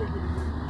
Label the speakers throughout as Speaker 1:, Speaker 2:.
Speaker 1: Thank you.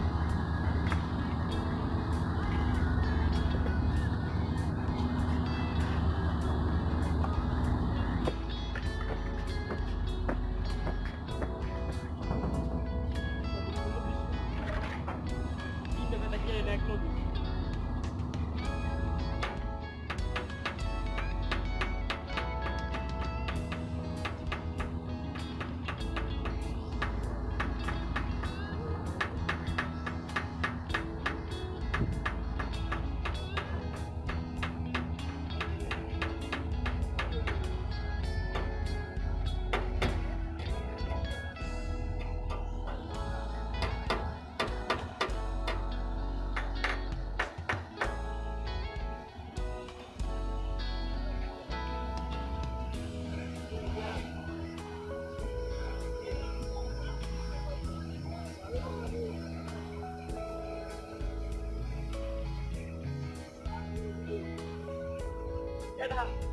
Speaker 1: 那个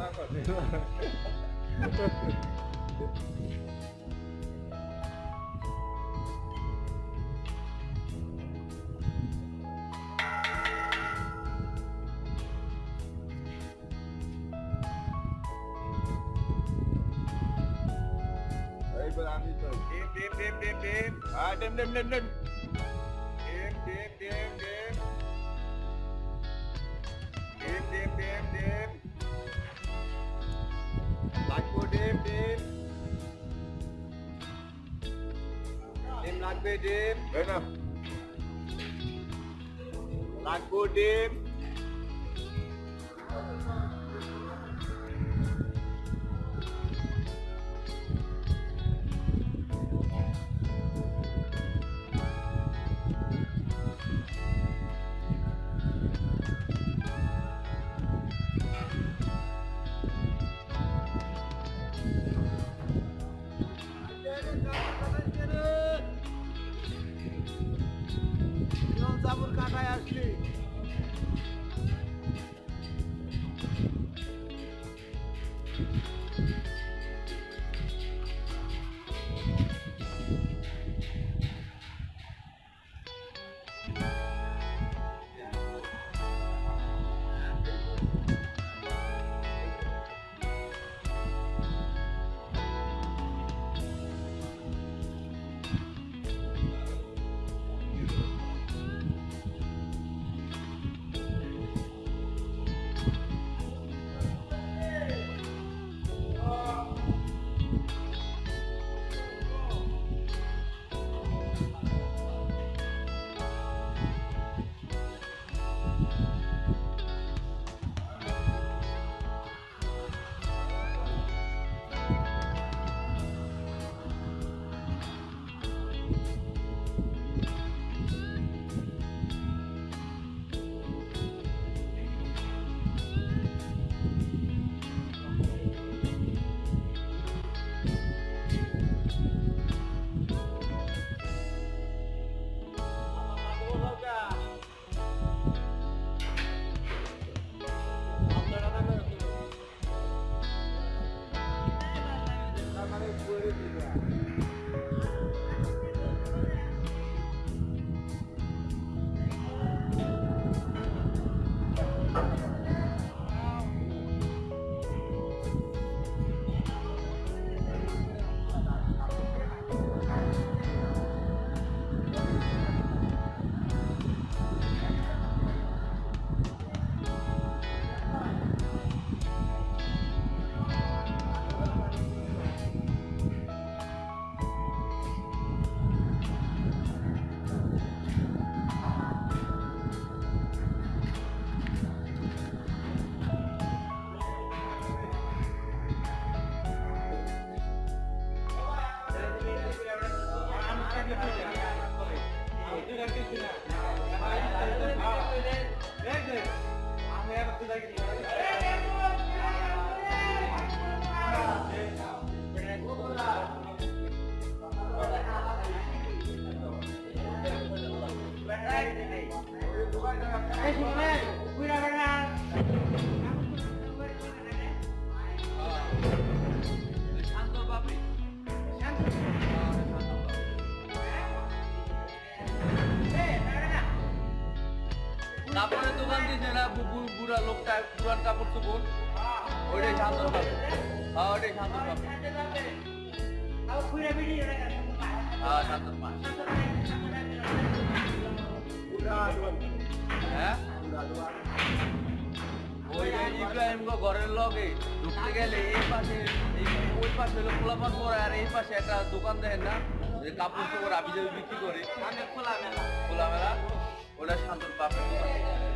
Speaker 1: lang còn gì Dim, dim, dim, dim. Ah, dim, dim, dim, dim. Dim, dim, dim, dim. Dim, dim, dim, dim. ডিম ডিম ডিম লাগবে ডিম না লাগবো ডিম Hallelujah.
Speaker 2: কাপড়ের দোকান দিয়েছে না লোকটা কাপড় চোপড়? ওইটাই শান্তর পাবে হ্যাঁ ওইটাই শান্তর পাবে হ্যাঁ হ্যাঁ? যে ঘরের লগে। ঢুকতে গেলে এই পাশে ওই পাশে হলো খোলাপান পরে আর এই পাশে একটা দোকান দেখেন না? যে কাপড় চোপড় আবি বিক্রি করে। খোলা মেলা ওটা শান্তর বাপের দোকান।